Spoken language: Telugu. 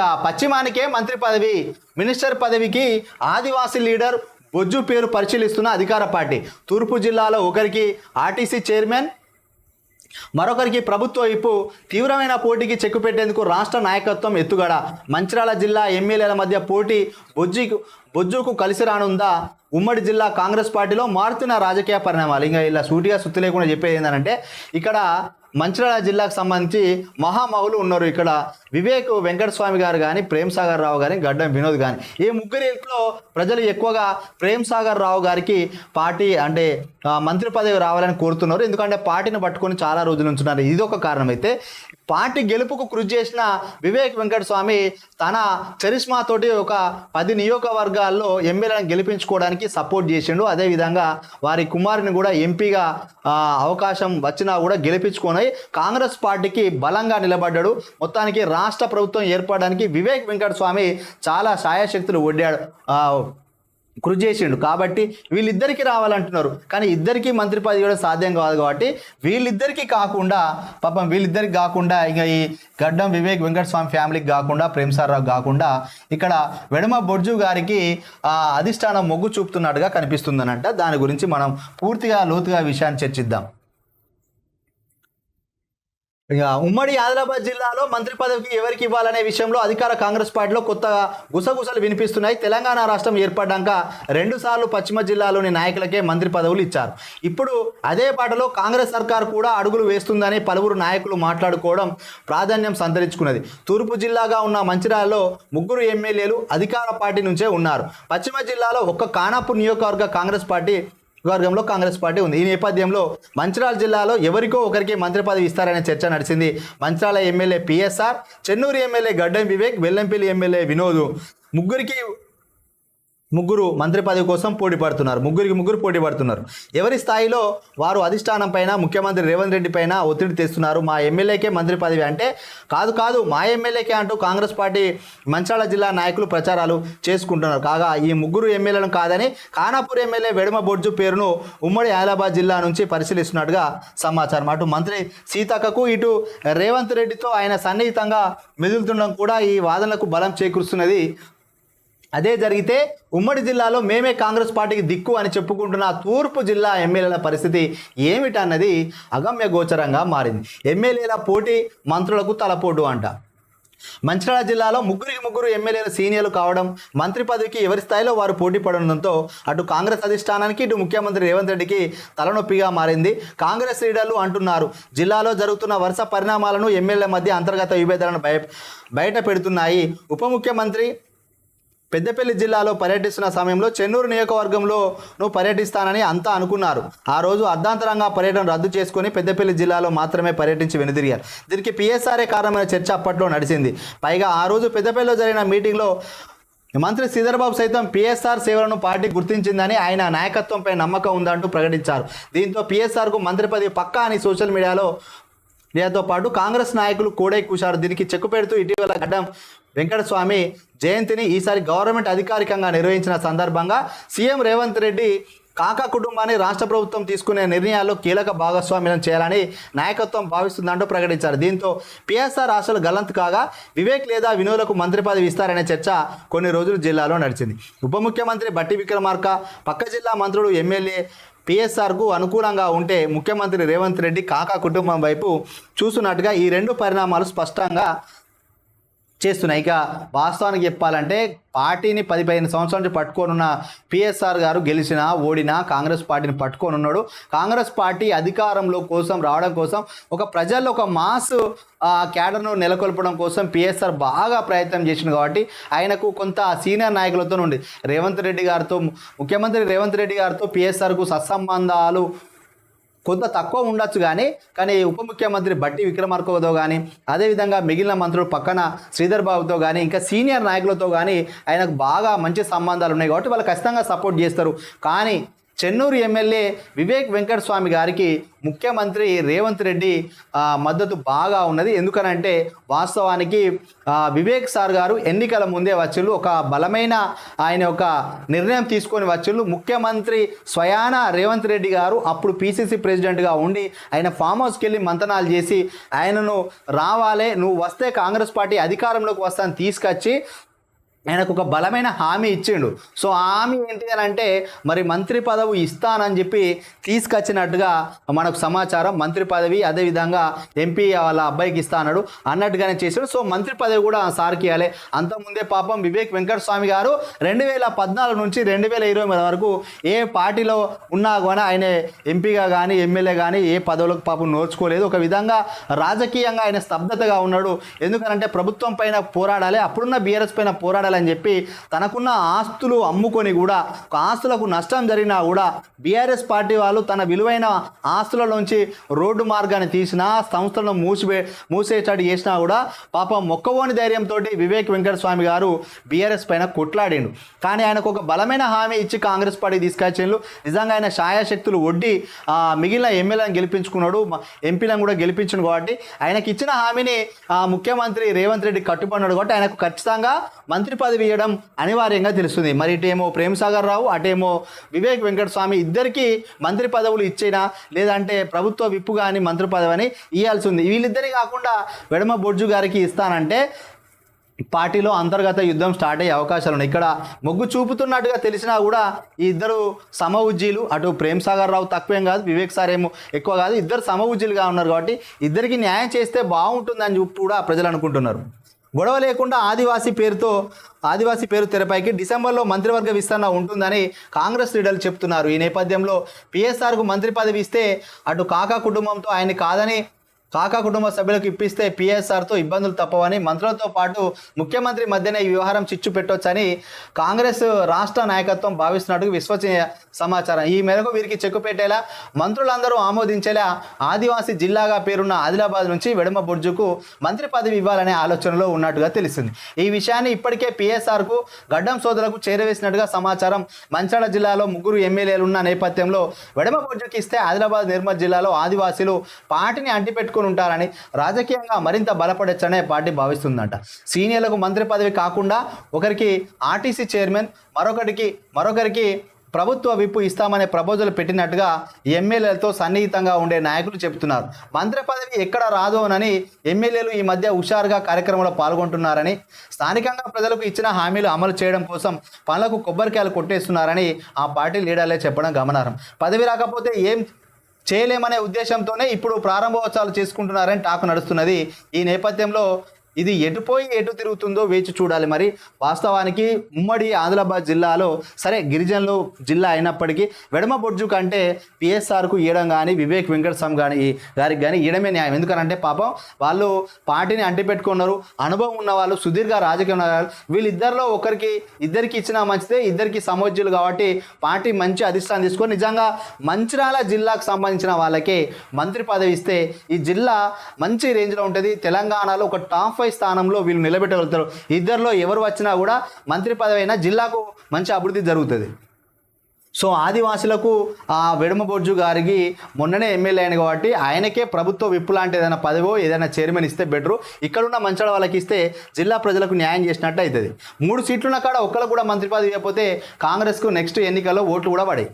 ఇంకా పశ్చిమానికే మంత్రి పదవి మినిస్టర్ పదవికి ఆదివాసీ లీడర్ బొజ్జు పేరు పరిశీలిస్తున్న అధికార పార్టీ. తూర్పు జిల్లాలో ఒకరికి ఆర్టీసీ చైర్మన్ మరొకరికి ప్రభుత్వ వైపు తీవ్రమైన పోటీకి చెక్కు పెట్టేందుకు రాష్ట్ర నాయకత్వం ఎత్తుగడ. మంచిర్యాల జిల్లా ఎమ్మెల్యేల మధ్య పోటీ బొజ్జికు బొజ్జుకు కలిసి రానుందా? ఉమ్మడి జిల్లా కాంగ్రెస్ పార్టీలో మారుతున్న రాజకీయ పరిణామాలు. ఇంకా ఇలా సూటిగా సుత్తి లేకుండా చెప్పేది ఏంటంటే ఇక్కడ మంచిర్యాల జిల్లాకు సంబంధించి మహామహులు ఉన్నారు ఇక్కడ. వివేక్ వెంకటస్వామి గారు కానీ ప్రేమ్ సాగర్ రావు కానీ గడ్డం వినోద్ కానీ ఈ ముగ్గురిలో ప్రజలు ఎక్కువగా ప్రేమ్ సాగర్ రావు గారికి పార్టీ అంటే మంత్రి పదవి రావాలని కోరుతున్నారు. ఎందుకంటే పార్టీని పట్టుకొని చాలా రోజుల నుంచి ఉన్నారు. ఇది ఒక కారణం అయితే పార్టీ గెలుపుకు కృషి చేసిన వివేక్ వెంకటస్వామి తన చరిష్మాతోటి ఒక పది నియోజకవర్గాల్లో ఎమ్మెల్యేలను గెలిపించుకోవడానికి సపోర్ట్ చేసిండు. అదేవిధంగా వారి కుమారుని కూడా ఎంపీగా అవకాశం వచ్చినా కూడా గెలిపించుకొని కాంగ్రెస్ పార్టీకి బలంగా నిలబడ్డాడు. మొత్తానికి రాష్ట్ర ప్రభుత్వం ఏర్పడడానికి వివేక్ వెంకటస్వామి చాలా సాయశక్తులు ఒడ్డాడు కృషి చేసిండు. కాబట్టి వీళ్ళిద్దరికీ రావాలంటున్నారు. కానీ ఇద్దరికీ మంత్రి పదవి కూడా సాధ్యం కాదు కాబట్టి వీళ్ళిద్దరికీ కాకుండా పాపం వీళ్ళిద్దరికి కాకుండా ఇక ఈ గడ్డం వివేక్ వెంకటస్వామి ఫ్యామిలీకి కాకుండా ప్రేమసారావు కాకుండా ఇక్కడ వెడమ బొడ్జు గారికి అధిష్టానం మొగ్గు చూపుతున్నట్టుగా కనిపిస్తుందనంట. దాని గురించి మనం పూర్తిగా లోతుగా విషయాన్ని చర్చిద్దాం. ఇక ఉమ్మడి ఆదిలాబాద్ జిల్లాలో మంత్రి పదవికి ఎవరికి ఇవ్వాలనే విషయంలో అధికార కాంగ్రెస్ పార్టీలో కొత్త గుసగుసలు వినిపిస్తున్నాయి. తెలంగాణ రాష్ట్రం ఏర్పడ్డాక రెండు సార్లు పశ్చిమ జిల్లాలోని నాయకులకే మంత్రి పదవులు ఇచ్చారు. ఇప్పుడు అదే పాటలో కాంగ్రెస్ సర్కార్ కూడా అడుగులు వేస్తుందని పలువురు నాయకులు మాట్లాడుకోవడం ప్రాధాన్యం సంతరించుకున్నది. తూర్పు జిల్లాగా ఉన్న మంచిర్యాలలో ముగ్గురు ఎమ్మెల్యేలు అధికార పార్టీ నుంచే ఉన్నారు. పశ్చిమ జిల్లాలో ఒక్క కానాపూర్ నియోజకవర్గ కాంగ్రెస్ పార్టీ వర్గంలో కాంగ్రెస్ పార్టీ ఉంది. ఈ నేపథ్యంలో మంచిరాల జిల్లాలో ఎవరికో ఒకరికి మంత్రి పదవి ఇస్తారనే చర్చ నడిచింది. Mancherial MLA PSR Chennur MLA Gaddam Vivek Vellampalli MLA Vinod. ముగ్గురికి ముగ్గురు మంత్రి పదవి కోసం పోటీ పడుతున్నారు. ముగ్గురికి ముగ్గురు పోటీ పడుతున్నారు. ఎవరి స్థాయిలో వారు అధిష్టానం పైన ముఖ్యమంత్రి రేవంత్ రెడ్డి పైన ఒత్తిడి తెస్తున్నారు? మా ఎమ్మెల్యేకే మంత్రి పదవి అంటే కాదు కాదు మా ఎమ్మెల్యేకే అంటూ కాంగ్రెస్ పార్టీ మంచాల జిల్లా నాయకులు ప్రచారాలు చేసుకుంటున్నారు. కాగా ఈ ముగ్గురు ఎమ్మెల్యేలను కాదని ఖానాపూర్ ఎమ్మెల్యే వెడమ బొడ్జు పేరును ఉమ్మడి ఆదిలాబాద్ జిల్లా నుంచి పరిశీలిస్తున్నట్టుగా సమాచారం. అటు మంత్రి సీతక్కకు ఇటు రేవంత్ రెడ్డితో ఆయన సన్నిహితంగా మెదులుతుండడం కూడా ఈ వాదనలకు బలం చేకూరుస్తున్నది అదే జరిగితే ఉమ్మడి జిల్లాలో మేమే కాంగ్రెస్ పార్టీకి దిక్కు అని చెప్పుకుంటున్న తూర్పు జిల్లా ఎమ్మెల్యేల పరిస్థితి ఏమిటన్నది అగమ్య గోచరంగా మారింది. ఎమ్మెల్యేల పోటీ మంత్రులకు తలపోటు అంట. మంచిర్యాల జిల్లాలో ముగ్గురికి ముగ్గురు ఎమ్మెల్యేల సీనియర్లు కావడం మంత్రి పదవికి ఎవరి స్థాయిలో వారు పోటీ పడడంతో అటు కాంగ్రెస్ అధిష్టానానికి ఇటు ముఖ్యమంత్రి రేవంత్ రెడ్డికి తలనొప్పిగా మారింది. కాంగ్రెస్ లీడర్లు అంటున్నారు జిల్లాలో జరుగుతున్న వరుస పరిణామాలను ఎమ్మెల్యే మధ్య అంతర్గత విభేదాలను బయ బయట పెడుతున్నాయి ఉప ముఖ్యమంత్రి పెద్దపల్లి జిల్లాలో పర్యటిస్తున్న సమయంలో చెన్నూరు నియోజకవర్గంలోనూ పర్యటిస్తానని అంతా అనుకున్నారు. ఆ రోజు అర్ధాంతరంగా పర్యటన రద్దు చేసుకుని పెద్దపల్లి జిల్లాలో మాత్రమే పర్యటించి వెనుదిరిగారు దీనికి పిఎస్ఆర్ఏ కారణమైన చర్చ అప్పట్లో నడిచింది. పైగా ఆ రోజు పెద్దపల్లిలో జరిగిన మీటింగ్లో మంత్రి శ్రీధర్బాబు సైతం పిఎస్ఆర్ సేవలను పార్టీ గుర్తించిందని ఆయన నాయకత్వంపై నమ్మకం ఉందంటూ ప్రకటించారు. దీంతో పిఎస్ఆర్కు మంత్రి పదవి పక్కా అని సోషల్ మీడియాలో దీంతో పాటు కాంగ్రెస్ నాయకులు కోడై కూశారు దీనికి చెక్కు పెడుతూ ఇటీవల గడ్డం వెంకటస్వామి జయంతిని ఈసారి గవర్నమెంట్ అధికారికంగా నిర్వహించిన సందర్భంగా సీఎం రేవంత్ రెడ్డి కాకా కుటుంబాన్ని రాష్ట్ర ప్రభుత్వం తీసుకునే నిర్ణయాల్లో కీలక భాగస్వామ్యం చేయాలని నాయకత్వం భావిస్తుందంటూ ప్రకటించారు. దీంతో పిఎస్ఆర్ ఆశలు గల్లంతు కాగా వివేక్ లేదా వినోలకు మంత్రి పదవి ఇస్తారనే చర్చ కొన్ని రోజులు జిల్లాలో నడిచింది. ఉప ముఖ్యమంత్రి బట్టి విక్రమార్క పక్క జిల్లా మంత్రులు ఎమ్మెల్యే పిఎస్ఆర్కు అనుకూలంగా ఉంటే ముఖ్యమంత్రి రేవంత్ రెడ్డి కాకా కుటుంబం వైపు చూస్తున్నట్టుగా ఈ రెండు పరిణామాలు స్పష్టంగా చేస్తున్నాయి ఇక వాస్తవానికి చెప్పాలంటే పార్టీని పది పదిహేను సంవత్సరాల నుంచి పట్టుకొనున్న పిఎస్ఆర్ గారు గెలిచినా ఓడినా కాంగ్రెస్ పార్టీని పట్టుకొని ఉన్నాడు కాంగ్రెస్ పార్టీ అధికారంలో కోసం రావడం కోసం ఒక ప్రజల్లో ఒక మాస్ ఆ, క్యాడర్ను నెలకొల్పడం కోసం పిఎస్ఆర్ బాగా ప్రయత్నం చేసింది కాబట్టి ఆయనకు కొంత సీనియర్ నాయకులతో ఉండి రేవంత్ రెడ్డి గారితో ముఖ్యమంత్రి రేవంత్ రెడ్డి గారితో పిఎస్ఆర్కు సత్సంబంధాలు కొంత తక్కువ ఉండొచ్చు కానీ కానీ ఉప ముఖ్యమంత్రి బట్టి విక్రమార్కతో కానీ అదేవిధంగా మిగిలిన మంత్రులు పక్కన శ్రీధర్ బాబుతో కానీ ఇంకా సీనియర్ నాయకులతో కానీ ఆయనకు బాగా మంచి సంబంధాలు ఉన్నాయి కాబట్టి వాళ్ళు ఖచ్చితంగా సపోర్ట్ చేస్తారు. కానీ చెన్నూరు ఎమ్మెల్యే వివేక్ వెంకటస్వామి గారికి ముఖ్యమంత్రి రేవంత్ రెడ్డి మద్దతు బాగా ఉన్నది. ఎందుకనంటే వాస్తవానికి వివేక్ సార్ గారు ఎన్నికల ముందే వచ్చిళ్ళు ఒక బలమైన ఆయన ఒక నిర్ణయం తీసుకొని వచ్చిళ్ళు. ముఖ్యమంత్రి స్వయాన రేవంత్ రెడ్డి గారు అప్పుడు పిసిసి ప్రెసిడెంట్గా ఉండి ఆయన ఫామ్ హౌస్కి వెళ్ళి మంతనాలు చేసి ఆయనను రావాలే నువ్వు వస్తే కాంగ్రెస్ పార్టీ అధికారంలోకి వస్తాను తీసుకొచ్చి ఆయనకు ఒక బలమైన హామీ ఇచ్చిండు. సో ఆ హామీ ఏంటి అని అంటే మరి మంత్రి పదవి ఇస్తానని చెప్పి తీసుకొచ్చినట్టుగా మనకు సమాచారం. మంత్రి పదవి అదేవిధంగా ఎంపీ వాళ్ళ అబ్బాయికి ఇస్తా అన్నాడు. అన్నట్టుగానే చేశాడు. సో మంత్రి పదవి కూడా సార్కి ఇవ్వాలి. అంతకుముందే పాపం వివేక్ వెంకటస్వామి గారు రెండు వేల పద్నాలుగు నుంచి రెండు వేల ఇరవై మూడు వరకు ఏ పార్టీలో ఉన్నా కానీ ఆయన ఎంపీగా కానీ ఎమ్మెల్యే కానీ ఏ పదవులకు పాపం నోర్చుకోలేదు ఒక విధంగా రాజకీయంగా ఆయన స్తబ్దతగా ఉన్నాడు. ఎందుకనంటే ప్రభుత్వం పైన పోరాడాలి. అప్పుడున్న బీఆర్ఎస్ పైన పోరాడాలి. ఉండాలని చెప్పి తనకున్న ఆస్తులు అమ్ముకొని కూడా ఆస్తులకు నష్టం జరిగినా కూడా బీఆర్ఎస్ పార్టీ వాళ్ళు తన విలువైన ఆస్తులలోంచి రోడ్డు మార్గాన్ని తీసినా సంస్థలను మూసివే మూసేటట్టు చేసినా కూడా పాపం మొక్కవోని ధైర్యంతో వివేక్ వెంకటస్వామి గారు బీఆర్ఎస్ పైన కొట్లాడిండు. కానీ ఆయనకు ఒక బలమైన హామీ ఇచ్చి కాంగ్రెస్ పార్టీ తీసుకొచ్చిండు. నిజంగా ఆయన ఛాయాశక్తులు ఒడ్డి మిగిలిన ఎమ్మెల్యేలను గెలిపించుకున్నాడు ఎంపీలను కూడా గెలిపించుడు కాబట్టి ఆయనకి ఇచ్చిన హామీని ముఖ్యమంత్రి రేవంత్ రెడ్డి కట్టుబడినాడు కాబట్టి ఆయనకు ఖచ్చితంగా మంత్రి పదవి ఇవ్వడం అనివార్యంగా తెలుస్తుంది. మరి ఇటేమో ప్రేమ్ సాగర్ రావు అటేమో వివేక్ వెంకటస్వామి ఇద్దరికి మంత్రి పదవులు ఇచ్చినా? లేదంటే ప్రభుత్వ విప్పు కానీ మంత్రి పదవి అని ఇవ్వాల్సి ఉంది వీళ్ళిద్దరి కాకుండా వెడమ బొడ్జు గారికి ఇస్తానంటే పార్టీలో అంతర్గత యుద్ధం స్టార్ట్ అయ్యే అవకాశాలు ఉన్నాయి. ఇక్కడ మొగ్గు చూపుతున్నట్టుగా తెలిసినా కూడా ఈ ఇద్దరు సమ ఉజ్జీలు అటు ప్రేమ్ సాగర్ రావు తక్కువేం కాదు వివేక్ సార్ ఏమో ఎక్కువ కాదు ఇద్దరు సమ ఉజ్జీలుగా ఉన్నారు కాబట్టి ఇద్దరికి న్యాయం చేస్తే బాగుంటుందని చెప్పి కూడా ప్రజలు అనుకుంటున్నారు. గొడవ లేకుండా ఆదివాసీ పేరుతో ఆదివాసీ పేరు తెరపైకి డిసెంబర్లో మంత్రివర్గ విస్తరణ ఉంటుందని కాంగ్రెస్ లీడర్లు చెప్తున్నారు. ఈ నేపథ్యంలో పిఎస్ఆర్కు మంత్రి పదవి ఇస్తే అటు కాకా కుటుంబంతో ఆయన కాదని కాకా కుటుంబ సభ్యులకు ఇప్పిస్తే పిఎస్ఆర్తో ఇబ్బందులు తప్పవని మంత్రులతో పాటు ముఖ్యమంత్రి మధ్యనే ఈ వ్యవహారం చిచ్చు పెట్టొచ్చని కాంగ్రెస్ రాష్ట్ర నాయకత్వం భావిస్తున్నట్టు విశ్వసనీయ సమాచారం. ఈ మేరకు వీరికి చెక్కు పెట్టేలా మంత్రులందరూ ఆమోదించేలా ఆదివాసీ జిల్లాగా పేరున్న ఆదిలాబాద్ నుంచి వెడమ బుర్జుకు మంత్రి పదవి ఇవ్వాలనే ఆలోచనలో ఉన్నట్టుగా తెలిసింది. ఈ విషయాన్ని ఇప్పటికే పిఎస్ఆర్కు గడ్డం సోదరులకు చేరవేసినట్టుగా సమాచారం మంచాల జిల్లాలో ముగ్గురు ఎమ్మెల్యేలు ఉన్న నేపథ్యంలో వెడమ బొడ్జుకి ఇస్తే ఆదిలాబాద్ నిర్మల్ జిల్లాలో ఆదివాసీలు పార్టీని అంటిపెట్టుకుని ఉంటారని రాజకీయంగా మరింత బలపడొచ్చనే పార్టీ భావిస్తుందంట. సీనియర్లకు మంత్రి పదవి కాకుండా ఒకరికి ఆర్టీసీ చైర్మన్ మరొకరికి మరొకరికి ప్రభుత్వ విప్పు ఇస్తామనే ప్రపోజల్ పెట్టినట్టుగా ఎమ్మెల్యేలతో సన్నిహితంగా ఉండే నాయకులు చెబుతున్నారు. మంత్రి పదవి ఎక్కడ రాదోనని ఎమ్మెల్యేలు ఈ మధ్య హుషారుగా కార్యక్రమంలో పాల్గొంటున్నారని స్థానికంగా ప్రజలకు ఇచ్చిన హామీలు అమలు చేయడం కోసం పనులకు కొబ్బరికాయలు కొట్టేస్తున్నారని ఆ పార్టీ లీడర్లే చెప్పడం గమనార్హం. పదవి రాకపోతే ఏం చేయలేమనే ఉద్దేశంతోనే ఇప్పుడు ప్రారంభోత్సవాలు చేసుకుంటున్నారని టాక్ నడుస్తున్నది. ఈ నేపథ్యంలో ఇది ఎటుపోయి ఎటు తిరుగుతుందో వేచి చూడాలి మరి. వాస్తవానికి ఉమ్మడి ఆదిలాబాద్ జిల్లాలో సరే గిరిజనులు జిల్లా అయినప్పటికీ వెడమ బొడ్జు కంటే పిఎస్ఆర్కు ఇవ్వడం కానీ వివేక్ వెంకటస్వామి కానీ గారికి కానీ ఇవ్వడమే న్యాయం. ఎందుకనంటే పాపం వాళ్ళు పార్టీని అంటిపెట్టుకున్నారు. అనుభవం ఉన్న వాళ్ళు సుదీర్ఘ రాజకీయ వీళ్ళిద్దరిలో ఒకరికి ఇద్దరికి ఇచ్చినా మంచిదే ఇద్దరికి సమోజ్యులు కాబట్టి పార్టీ మంచి అధిష్టానం తీసుకొని నిజంగా మంచిరాల జిల్లాకు సంబంధించిన వాళ్ళకే మంత్రి పదవి ఇస్తే ఈ జిల్లా మంచి రేంజ్లో ఉంటుంది. తెలంగాణలో ఒక టాప్ ఫైవ్ స్థానంలో వీళ్ళు నిలబెట్టగలుగుతారు. ఇద్దరిలో ఎవరు వచ్చినా కూడా మంత్రి పదవి అయినా జిల్లాకు మంచి అభివృద్ధి జరుగుతుంది. సో ఆదివాసులకు ఆ వెడమబొర్జు గారికి మొన్ననే ఎమ్మెల్యే అయిన కాబట్టి ఆయనకే ప్రభుత్వ విప్పు లాంటి ఏదైనా పదవో ఏదైనా చైర్మన్ ఇస్తే బెటరు. ఇక్కడున్న మంచాల వాళ్ళకి ఇస్తే జిల్లా ప్రజలకు న్యాయం చేసినట్టు అవుతుంది. మూడు సీట్లున్న కాడ ఒక్కరు కూడా మంత్రి పదవి ఇవ్వకపోతే కాంగ్రెస్కు నెక్స్ట్ ఎన్నికల్లో ఓట్లు కూడా పడాయి.